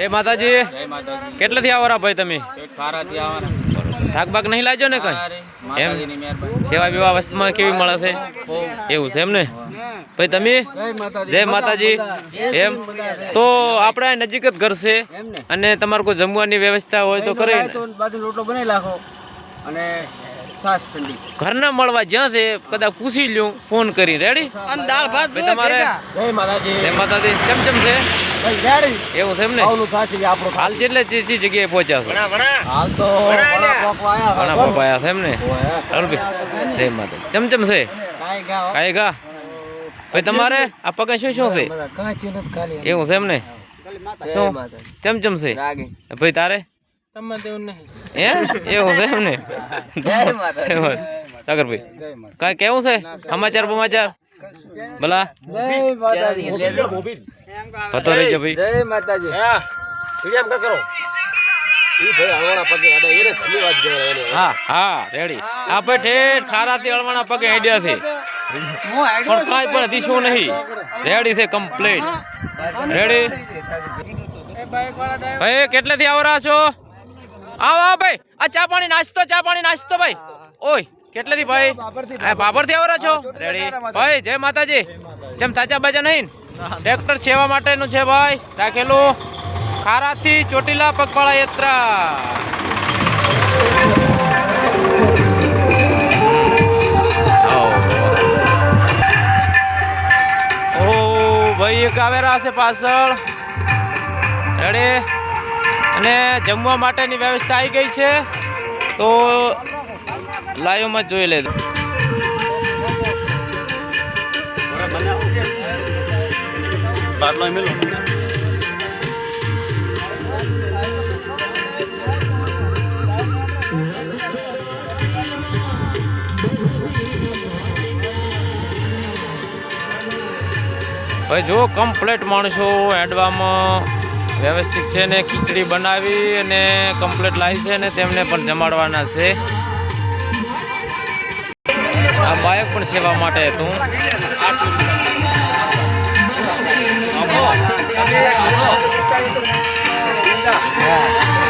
જય માતાજી. કેટલેથી આવરા ભાઈ તમે? થાકબાક નહીં લાજો ને કઈ? એમ? સેવા વિવાહ વસ્તુમાં કેવી મળે છે? એવું છે એમ ને? ભાઈ તમે? જય માતાજી. એમ? તો આપડે નજીક જ ઘર છે અને તમારે કોઈ જમવાની વ્યવસ્થા હોય તો કરે બાજુ રોટલો બનાવી નાખો અને ઘરના મળવા જ્યાં છે કદાચ પૂછી લ્યું ફોન કરી રેડી અને દાળ ભાત તમારે? જય માતાજી. જય માતાજી. કેમ કેમ છે? એવું છે એમ ને? આવનું થાશે કે આપણો હાલ જે જગ્યાએ પહોંચ્યા છો. હાલ તો ઘણા પોકવા આયા ઘણા હતા. પપાયા છે એમ ને? ઓય. જય માતા ચમ ચમ છે? કાંઈ ગા? ભાઈ તમારે? આ પગે શું શું છે? કાંઈ નથી ખાલી. એવું છે એમ ને? શું? માતાજી. ચમ ચમ છે? ભાઈ તારે? હે? એવું છે એમ ને? સાગર ભાઈ. કાંઈ કેવું છે? સમાચાર બમાચાર ભલા? પતો રહેજો ભાઈ. જય માતાજી. હા સીડીએમ કા કરો. ઈ ભાઈ હળવાના પગે અડે એને ધન્યવાદ કહેવાય એને. હા હા રેડી. આપણે ઠેઠ ખારાથી અળવાના પગે હેડ્યા છે પણ કાંઈ પણ દીશું નહીં. રેડી છે કમ્પ્લીટ. રેડી? ભાઈ કેટલેથી આવરા છો? આવો આવો ભાઈ. આ ચા પાણી નાસ્તો ચા પાણી નાસ્તો ભાઈ. ઓય કેટલેથી ભાઈ? આ બાબરથી આવરા છો? રેડી. ભાઈ જય માતાજી. જેમ તાજા બાજા નહીં ટ્રેક્ટર સેવા માટેનું છે ભાઈ. રાખેલું. ખારાથી ચોટીલા પગપાળા યાત્રા. ઓ ભાઈ, એક આવેરા છે પાછળ. રેડી? અને જમવા માટેની વ્યવસ્થા આવી ગઈ છે. તો લાઈવમાં જોઈ લેજો. ભાઈ જો કમ્પ્લેટ માણસો હેડવામાં વ્યવસ્થિત છે ને, ખીચડી બનાવી અને કમ્પ્લેટ લાવી છે ને, તેમને પણ જમાડવાના છે. આ બાઇક પણ સેવા માટે હતું. 感谢党的政策